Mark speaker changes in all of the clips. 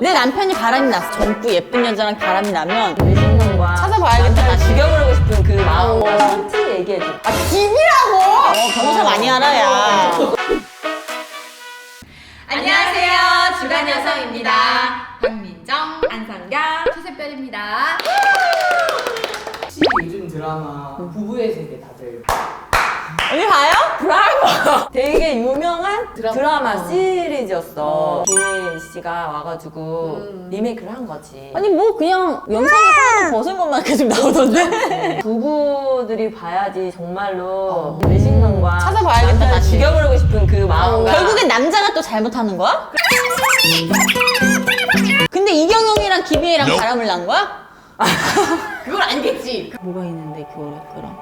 Speaker 1: 내 남편이 바람이 났어. 젊고 예쁜 여자랑 바람이 나면 내 생각과
Speaker 2: 찾아봐야겠다.
Speaker 1: 다 죽여버리고 싶은 그 마음과
Speaker 2: 어.
Speaker 1: 솔직히 얘기해줘.
Speaker 2: 아, 집이라고!
Speaker 1: 어, 변호사 많이 알아야.
Speaker 3: 안녕하세요. 주간 여성입니다. 박민정, 안성경, 최세별입니다.
Speaker 4: 혹시 요즘 드라마 부부의 세계 다들
Speaker 1: 언니 봐요? 브라보! 되게 유명한
Speaker 2: 드라마.
Speaker 1: 드라마, 시리즈였어.
Speaker 2: 어.
Speaker 1: 김혜인 씨가 와가지고
Speaker 2: 음.
Speaker 1: 리메이크를 한 거지. 아니, 뭐 그냥 영상에 하나 벗은 것만 계속 나오던데? 부부들이 봐야지 정말로 내 신랑과
Speaker 2: 찾아봐야겠다,
Speaker 1: 남편을
Speaker 2: 다시.
Speaker 1: 죽여버리고 싶은 그 마음과
Speaker 3: 결국엔 남자가 또 잘못하는 거야? 근데 이경영이랑 김희애랑 바람을 난 거야?
Speaker 2: 그건 아니겠지.
Speaker 3: 뭐가 있는데 겨울에 그럼?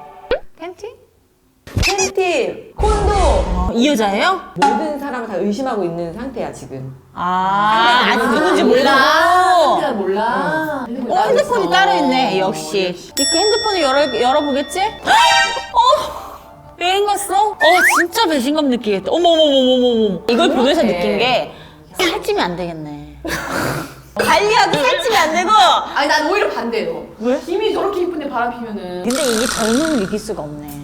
Speaker 3: 팬티?
Speaker 1: 팬티, 콘도
Speaker 3: 이 여자예요?
Speaker 1: 모든 사람을 다 의심하고 있는 상태야 지금.
Speaker 3: 아, 아니 누군지
Speaker 2: 몰라.
Speaker 3: 모르고.
Speaker 2: 몰라.
Speaker 3: 어, 핸드폰이 따로 있네, 역시. 이렇게 핸드폰을 열어, 열어보겠지? 어! 여행 갔어? 어, 진짜 배신감 느끼겠다. 어머머머머머머. 이걸 보면서. 느낀 게, 살찌면 안 되겠네. 관리하고 살찌면 안 되고!
Speaker 2: 아니, 난 오히려 반대로.
Speaker 3: 왜?
Speaker 2: 이미 저렇게 이쁜데 바람 피면은.
Speaker 3: 근데 이게 젊음을 이길 수가 없네.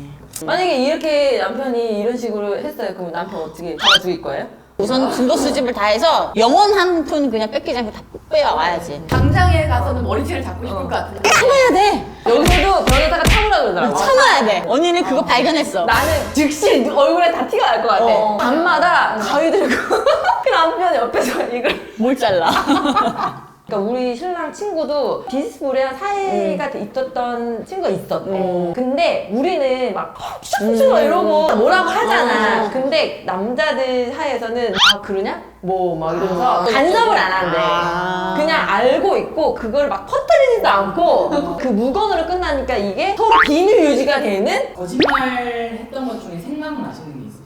Speaker 1: 만약에 이렇게 남편이 이런 식으로 했어요. 그럼 남편 어떻게 잡아 죽일 거예요?
Speaker 3: 우선 증거 수집을 다 해서 영원 한푼 그냥 뺏기지 않고 다 빼와야지.
Speaker 2: 당장에 가서는 머리채를 잡고 싶을 것 같은데.
Speaker 3: 참아야 돼!
Speaker 1: 여기서도 변호사가 참으라 그러더라고.
Speaker 3: 참아야 돼! 언니는 그거 발견했어.
Speaker 1: 나는 즉시 얼굴에 다 티가 날 것 같아.
Speaker 3: 어.
Speaker 1: 밤마다 가위 들고 그 남편 옆에서 이걸.
Speaker 3: 뭘 잘라.
Speaker 1: 그러니까 우리 신랑 친구도 비스무리한 사이가 있었던 친구가 있었대.
Speaker 3: 음.
Speaker 1: 근데 우리는 막 푸셔푸셔 이러고 뭐라고 하잖아.
Speaker 3: 어.
Speaker 1: 근데 남자들 사이에서는 아 그러냐? 뭐 막 이러면서
Speaker 3: 아.
Speaker 1: 간섭을 안 한대.
Speaker 3: 아.
Speaker 1: 그냥 알고 있고 그걸 막 퍼뜨리지도 않고 그 무건으로 끝나니까 이게 서로 비밀 유지가 되는
Speaker 4: 거짓말 했던 것 중에 생각나시는 게 있으세요?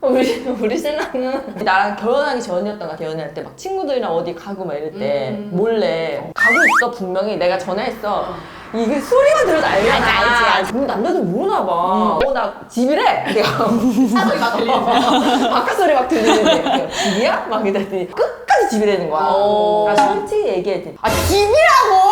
Speaker 1: 우리 우리 신랑은 나랑 결혼하기 전이었던 것 같아. 연애할 때 막 친구들이랑 어디 가고 막 이럴 때
Speaker 2: 음.
Speaker 1: 몰래. 가고 있어 분명히. 내가 전화했어. 이게 소리만 들어도 알잖아
Speaker 3: 알지, 알지, 알지.
Speaker 1: 남자들 모르나 봐어나 집이래. 내가.
Speaker 2: 사소리 막 들리는 거.
Speaker 1: 바깥 소리 막 들리는데. 내가 집이야? 막 이랬더니 끝까지 집이라는 거야.
Speaker 2: 오.
Speaker 1: 아 솔직히 얘기해 아 집이라고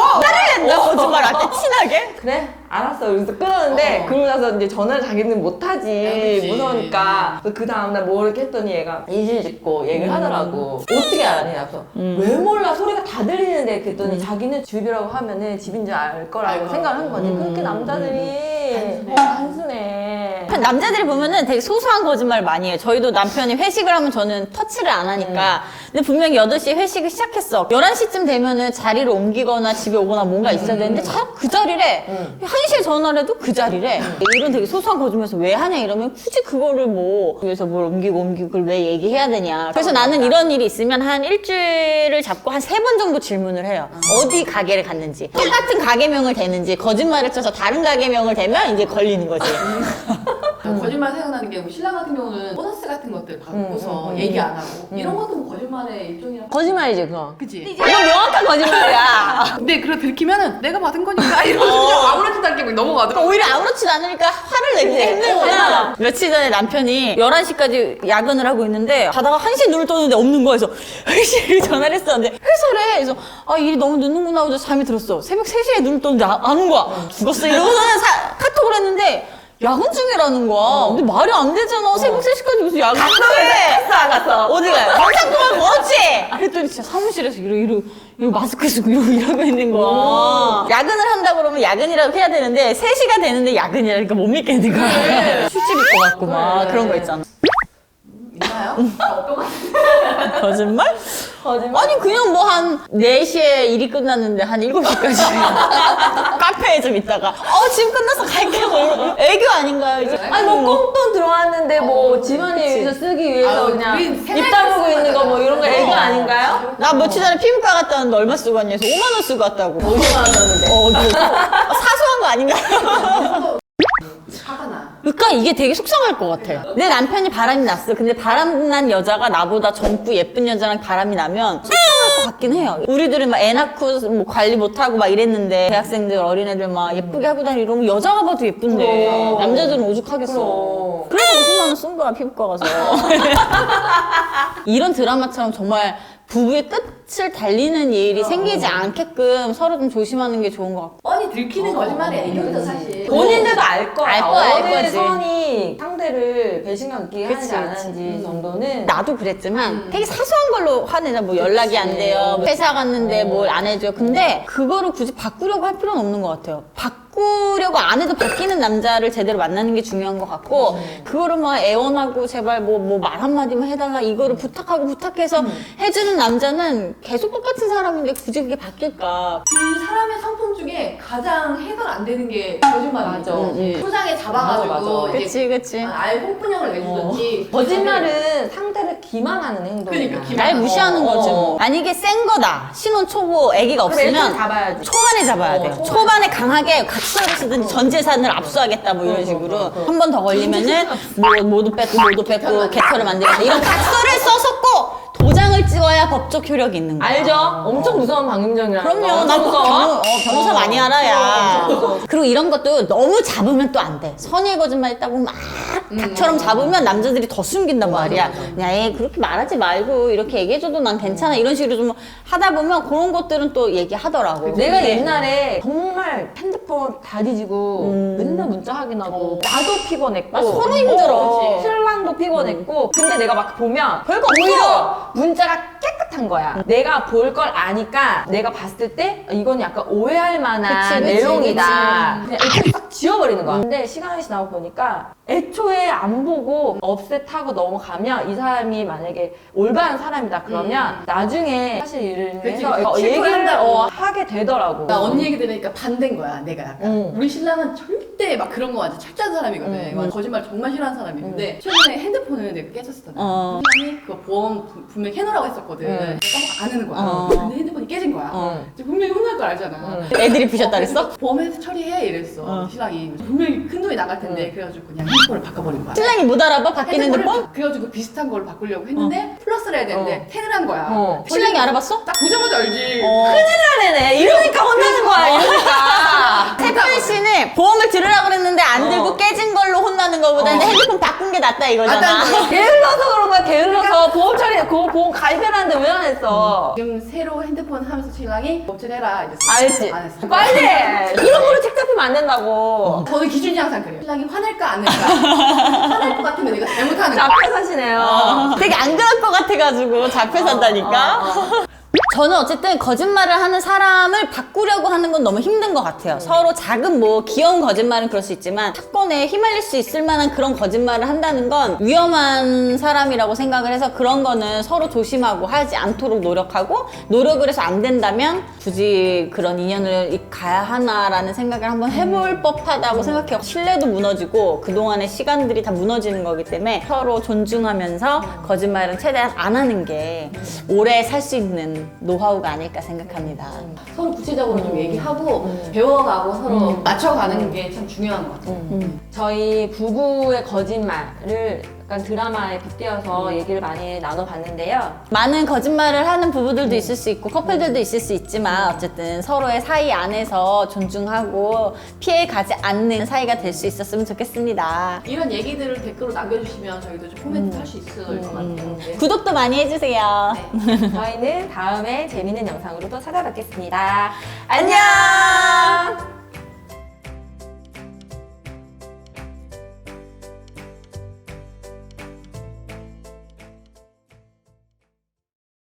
Speaker 3: 나 거짓말한테 친하게?
Speaker 1: 그래 알았어 그래서 끊었는데
Speaker 2: 어.
Speaker 1: 그러고 나서 이제 전화를 자기는 못하지
Speaker 4: 그치.
Speaker 1: 무서우니까 그래서 그 다음날 뭐 이렇게 했더니 얘가 이실 짓고 얘기를 하더라고 어떻게 알았니? 그래서
Speaker 3: 음.
Speaker 1: 왜 몰라 소리가 다 들리는데 그랬더니 자기는 집이라고 하면은 집인 줄 알 거라고. 생각을 한 거지
Speaker 3: 음.
Speaker 1: 그렇게 남자들이
Speaker 2: 단순해.
Speaker 1: 어, 단순해
Speaker 3: 남자들이 보면은 되게 소소한 거짓말 많이 해요. 저희도 남편이 회식을 하면 저는 터치를 안 하니까. 근데 분명히 8시에 회식을 시작했어. 11시쯤 되면은 자리를 옮기거나 집에 오거나 뭔가 있어야 되는데 자꾸 그 자리래.
Speaker 1: 음.
Speaker 3: 1시에 전화를 해도 그 자리래. 이런 되게 소소한 거짓말에서 왜 하냐 이러면 굳이 그거를 뭐 위해서 뭘 옮기고 옮기고 그걸 왜 얘기해야 되냐. 그래서 나는 이런 일이 있으면 한 일주일을 잡고 한 세 번 정도 질문을 해요. 어디 가게를 갔는지. 똑같은 가게명을 대는지 거짓말을 쳐서 다른 가게명을 대면 이제 걸리는 거지.
Speaker 2: 거짓말 생각나는 게, 뭐 신랑 같은 경우는 보너스 같은 것들 받고서
Speaker 1: 음, 음,
Speaker 2: 얘기
Speaker 1: 음.
Speaker 2: 안 하고. 이런 것도 뭐 거짓말의 일종이라.
Speaker 1: 거짓말이지 그거
Speaker 2: 그치?
Speaker 1: 이건 명확한 거짓말이야
Speaker 2: 근데 그걸 들키면은 내가 받은 거니까 이러면서 그냥 아무렇지도 않게 넘어가더라고.
Speaker 3: 그러니까 오히려 아무렇지도 않으니까 화를 내기
Speaker 1: 그치?
Speaker 3: 힘들구나. 며칠 전에 남편이 11시까지 야근을 하고 있는데 가다가 1시에 눈을 떴는데 없는 거야. 그래서 회식을 전화를 했었는데 회사래. 그래서 아 일이 너무 늦는구나 하고 잠이 들었어. 새벽 3시에 눈을 떴는데 안, 안온 거야. 죽었어. 이러고서는 사- 카톡을 했는데 야근 중이라는 거야. 근데 말이 안 되잖아. 새벽 3시까지 무슨 야근을 해.
Speaker 1: 갔어 안 갔어
Speaker 3: 어디 가요? 영상통화 뭐지? 그랬더니 진짜 사무실에서 이러 이러 이러 마스크 쓰고 이러고 이러고 있는 거야. 야근을 한다 그러면 야근이라고 해야 되는데 3시가 되는데 야근이라니까 못 믿겠는 거야. 술집일 것 같고 막. 그런 거 있잖아.
Speaker 2: 있나요? 어떤 거
Speaker 3: 거짓말?
Speaker 1: 거짓말
Speaker 3: 아니 그냥 뭐 한 4시에 일이 끝났는데 한 7시까지 카페에 좀 있다가 어 지금 끝나서 갈게요. 뭐 이러고. 애교 아닌가요 이제?
Speaker 1: 아니 뭐 꽁돈 들어왔는데 뭐
Speaker 2: 어,
Speaker 1: 집안일
Speaker 2: 그치.
Speaker 1: 위해서 쓰기 위해서
Speaker 2: 아유,
Speaker 1: 그냥
Speaker 2: 우린
Speaker 1: 입
Speaker 2: 생활
Speaker 1: 다물고 있는 거 뭐 이런 거 애교
Speaker 2: 어.
Speaker 1: 아닌가요?
Speaker 3: 나 며칠 전에 피부과 갔다 왔는데 얼마 쓰고 왔냐 해서 5만 원 쓰고 왔다고.
Speaker 1: 50만 원 줬는데
Speaker 3: 어, 뭐, 사소한 거 아닌가요? 그러니까 이게 되게 속상할 것 같아. 내 남편이 바람이 났어. 근데 바람 난 여자가 나보다 젊고 예쁜 여자랑 바람이 나면 속상할 것 같긴 해요. 우리들은 막 애 낳고 뭐 관리 못하고 막 이랬는데 대학생들 어린애들 막 예쁘게 하고 다니고 이러면 여자가 봐도 예쁜데
Speaker 1: 그럼.
Speaker 3: 남자들은 오죽하겠어.
Speaker 1: 그럼.
Speaker 3: 그래서 50만 원 쓴 거야 피부과 가서. 이런 드라마처럼 정말 부부의 끝을 달리는 일이 생기지 않게끔 서로 좀 조심하는 게 좋은 것 같고.
Speaker 2: 뻔히 들키는 거짓말이 아니거든 사실.
Speaker 1: 본인들도 알 거야.
Speaker 3: 알 거야, 알
Speaker 1: 어느
Speaker 3: 거지.
Speaker 1: 선이 상대를 배신감 느끼게
Speaker 3: 그치,
Speaker 1: 하는지 안
Speaker 3: 그치.
Speaker 1: 하는지 정도는
Speaker 3: 나도 그랬지만
Speaker 2: 음.
Speaker 3: 되게 사소한 걸로 화내자 뭐 연락이 안 돼요 뭐 회사 갔는데
Speaker 1: 어.
Speaker 3: 뭘안 해줘요 근데 그거를 굳이 바꾸려고 할 필요는 없는 것 같아요 바꾸려고 안 해도 바뀌는 남자를 제대로 만나는 게 중요한 것 같고
Speaker 1: 음.
Speaker 3: 그거를 막 애원하고 제발 뭐 뭐 말 한마디만 해달라 이거를 부탁하고 부탁해서
Speaker 1: 음.
Speaker 3: 해주는 남자는 계속 똑같은 사람인데 굳이 그게 바뀔까
Speaker 2: 그 사람의 성품 중에 가장 해결 안 되는 게 거짓말이죠.
Speaker 1: 맞아.
Speaker 3: 응,
Speaker 2: 소장에 잡아가지고
Speaker 1: 맞아, 맞아.
Speaker 2: 이제
Speaker 3: 그치 그치
Speaker 2: 아, 아예 홍분형을 내주든지
Speaker 1: 거짓말은 상대를 기만하는 행동이야.
Speaker 2: 그러니까 기만.
Speaker 3: 날 무시하는
Speaker 1: 어,
Speaker 3: 거지
Speaker 1: 어.
Speaker 3: 뭐 만약에 센 거다 신혼 초보 애기가
Speaker 1: 그래, 일단
Speaker 3: 없으면
Speaker 1: 잡아야지.
Speaker 3: 초반에 잡아야
Speaker 1: 어,
Speaker 3: 돼요.
Speaker 1: 초반에.
Speaker 3: 초반에 강하게 각서를 쓰든지 전 재산을 압수하겠다 뭐 이런
Speaker 1: 어,
Speaker 3: 식으로
Speaker 1: 어, 어.
Speaker 3: 한번 더 걸리면은 뭐 모두 뺏고 모두 뺏고 개털을 만들겠다 이런 각서를 써서 꼭 도장을 찍어야 법적 효력이 있는 거야.
Speaker 1: 알죠? 엄청 무서운 방임정이라는
Speaker 3: 그럼요.
Speaker 1: 거.
Speaker 3: 나
Speaker 1: 무서워?
Speaker 3: 변호, 어, 변호사
Speaker 1: 어.
Speaker 3: 많이 알아야.
Speaker 1: 어, 무서워.
Speaker 3: 그리고 이런 것도 너무 잡으면 또 안 돼. 선의의 거짓말 했다고 막 닭처럼 잡으면 남자들이 더 숨긴단 말이야. 야, 얘 그렇게 말하지 말고 이렇게 얘기해줘도 난 괜찮아. 이런 식으로 좀 하다 보면 그런 것들은 또 얘기하더라고.
Speaker 1: 내가
Speaker 3: 근데
Speaker 1: 옛날에 정말 핸드폰 다 뒤지고 맨날 문자 확인하고 나도 피곤했고
Speaker 3: 아, 서로 힘들어.
Speaker 1: 어, 신랑도 피곤했고 근데 내가 막 보면 별거 오히려 문자 가 깨끗한 거야 내가 볼 걸 아니까 내가 봤을 때 이건 약간 오해할 만한
Speaker 3: 그치, 그치,
Speaker 1: 내용이다 그냥 애초에 싹 지워버리는 거야 근데 시간이 지나고 보니까 애초에 안 보고 업셋하고 넘어가면 이 사람이 만약에 올바른 사람이다 그러면 나중에 사실 일을
Speaker 2: 그치,
Speaker 1: 해서
Speaker 2: 그치.
Speaker 1: 어, 얘기를. 어, 하게 되더라고.
Speaker 2: 나 언니 얘기 들으니까 반대인 거야, 내가 약간.
Speaker 1: 응.
Speaker 2: 우리 신랑은 절대 막 그런 거 완전 철저한 사람이거든.
Speaker 1: 응,
Speaker 2: 막
Speaker 1: 응.
Speaker 2: 거짓말 정말 싫어하는 사람이었는데, 최근에 핸드폰을 내가 깨졌었잖아.
Speaker 3: 어.
Speaker 2: 신랑이 그거 보험 부- 분명히 해놓으라고 했었거든.
Speaker 1: 응.
Speaker 2: 내가 깜빡 안 해는 거야.
Speaker 3: 어.
Speaker 2: 근데 핸드폰이 깨진 거야.
Speaker 3: 어.
Speaker 2: 이제 분명히 혼날 걸 알잖아.
Speaker 1: 응.
Speaker 3: 애들이 부셨다 그랬어?
Speaker 2: 보험에서 처리해 이랬어
Speaker 3: 어.
Speaker 2: 신랑이 분명히 큰 돈이 나갈 텐데 그래가지고 그냥 핸드폰을 바꿔버린 거야
Speaker 3: 신랑이 못 알아봐? 바뀐 핸드폰?
Speaker 2: 그래가지고 비슷한 걸 바꾸려고 했는데 플러스를 해야 되는데 텐을 한 거야
Speaker 1: 어.
Speaker 3: 신랑이 알아봤어?
Speaker 2: 딱 보자마자 알지
Speaker 1: 큰일 나네. 이러니까 혼나는 거야. 이러니까.
Speaker 3: 태연 씨는 보험을 들으라고 그랬는데 안 들고
Speaker 1: 어.
Speaker 3: 깨진 걸로 혼나는 것보다는 핸드폰 바꾼 게 낫다 이거잖아.
Speaker 2: 낫다는
Speaker 1: 게을러서 그런 거야. 게을러서 보험 처리, 그거 보험 가입해놨는데 왜 안 했어?
Speaker 2: 지금 새로 핸드폰 하면서 신랑이 업체내라 이제
Speaker 1: 알지?
Speaker 2: 안 했어
Speaker 1: 빨리! 이런 거로 책 잡히면 안 된다고.
Speaker 2: 저는 기준이 항상 그래요 신랑이 화낼까 안 낼까 화낼 것 같으면 내가 잘못하는 거야
Speaker 1: 잡혀 사시네요.
Speaker 3: 되게 안 그럴 것 같아가지고 잡혀 산다니까. 저는 어쨌든 거짓말을 하는 사람을 바꾸려고 하는 건 너무 힘든 것 같아요. 서로 작은 뭐 귀여운 거짓말은 그럴 수 있지만 사건에 휘말릴 수 있을 만한 그런 거짓말을 한다는 건 위험한 사람이라고 생각을 해서 그런 거는 서로 조심하고 하지 않도록 노력하고 노력을 해서 안 된다면 굳이 그런 인연을 가야 하나라는 생각을 한번 해볼 법하다고 생각해요. 신뢰도 무너지고 그동안의 시간들이 다 무너지는 거기 때문에 서로 존중하면서 거짓말은 최대한 안 하는 게 오래 살 수 있는 노하우가 아닐까 생각합니다.
Speaker 2: 서로 구체적으로 좀 얘기하고 배워가고 서로 맞춰가는 게 참 중요한 것 같아요.
Speaker 1: 저희 부부의 거짓말을 약간 드라마에 빗대어서 얘기를 많이 나눠봤는데요.
Speaker 3: 많은 거짓말을 하는 부부들도 있을 수 있고 커플들도 있을 수 있지만 어쨌든 서로의 사이 안에서 존중하고 피해 가지 않는 사이가 될 수 있었으면 좋겠습니다.
Speaker 2: 이런 얘기들을 댓글로 남겨주시면 저희도 좀 코멘트 할 수 있을 것 같아요 네.
Speaker 3: 구독도 많이 해주세요.
Speaker 1: 저희는 다음에 재밌는 영상으로 또 찾아뵙겠습니다. 안녕!